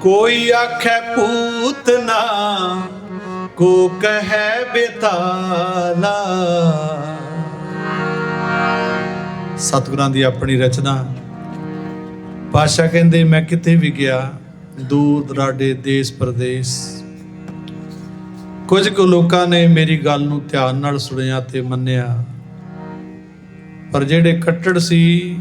ਕੋਈ ਆਖੇ ਭੂਤ ਨਾ, ਕੋ ਕਹੈ ਬਿਤਾਲਾ। ਸਤਿਗੁਰਾਂ ਦੀ ਆਪਣੀ ਰਚਨਾ। ਪਾਸ਼ਾ ਕਹਿੰਦੇ, ਮੈਂ ਕਿਤੇ ਵੀ ਗਿਆ ਦੂਰ ਦਰਾਡੇ ਦੇਸ਼, ਪ੍ਰਦੇਸ਼। ਕੁਝ ਕੁ ਲੋਕਾਂ ਨੇ ਮੇਰੀ ਗੱਲ ਨੂੰ ਧਿਆਨ ਨਾਲ ਸੁਣਿਆ ਤੇ ਮੰਨਿਆ। ਪਰ ਜਿਹੜੇ ਕੱਟੜ ਸੀ,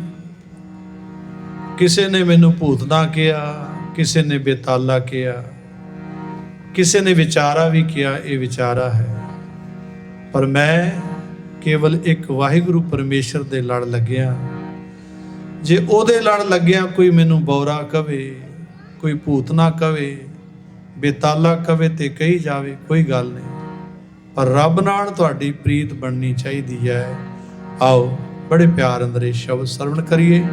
ਕਿਸੇ ਨੇ ਮੈਨੂੰ ਭੂਤ ਨਾ ਕਿਹਾ। ਕਿਸੇ ਨੇ ਬੇਤਾਲਾ ਕਿਹਾ, ਕਿਸੇ ਨੇ ਵਿਚਾਰਾ ਵੀ ਕਿਹਾ, ਇਹ ਵਿਚਾਰਾ ਹੈ। ਪਰ ਮੈਂ ਕੇਵਲ ਇੱਕ ਵਾਹਿਗੁਰੂ ਪਰਮੇਸ਼ਰ ਦੇ ਲੜ ਲੱਗਿਆ। ਜੇ ਉਹਦੇ ਲੜ ਲੱਗਿਆ, ਕੋਈ ਮੈਨੂੰ ਬੌਰਾ ਕਵੇ, ਕੋਈ ਭੂਤਨਾ ਕਵੇ, ਬੇਤਾਲਾ ਕਵੇ ਤੇ ਕਹੀ ਜਾਵੇ, ਕੋਈ ਗੱਲ ਨਹੀਂ। ਪਰ ਰੱਬ ਨਾਲ ਤੁਹਾਡੀ ਪ੍ਰੀਤ ਬਣਨੀ ਚਾਹੀਦੀ ਹੈ। ਆਓ, ਬੜੇ ਪਿਆਰ ਅੰਦਰ ਸ਼ਬਦ ਸਰਵਣ ਕਰੀਏ।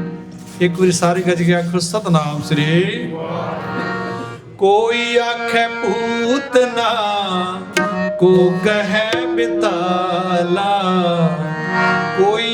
ਇੱਕ ਵਾਰੀ ਸਾਰੇ ਗੱਜ ਕੇ ਆਖੋ, ਸਤਨਾਮ ਸ੍ਰੀ ਕੋਈ ਆਖੇ ਭੂਤ ਨਾ, ਕੋ ਕਹੈ ਬਿਤਾਲਾ, ਕੋਈ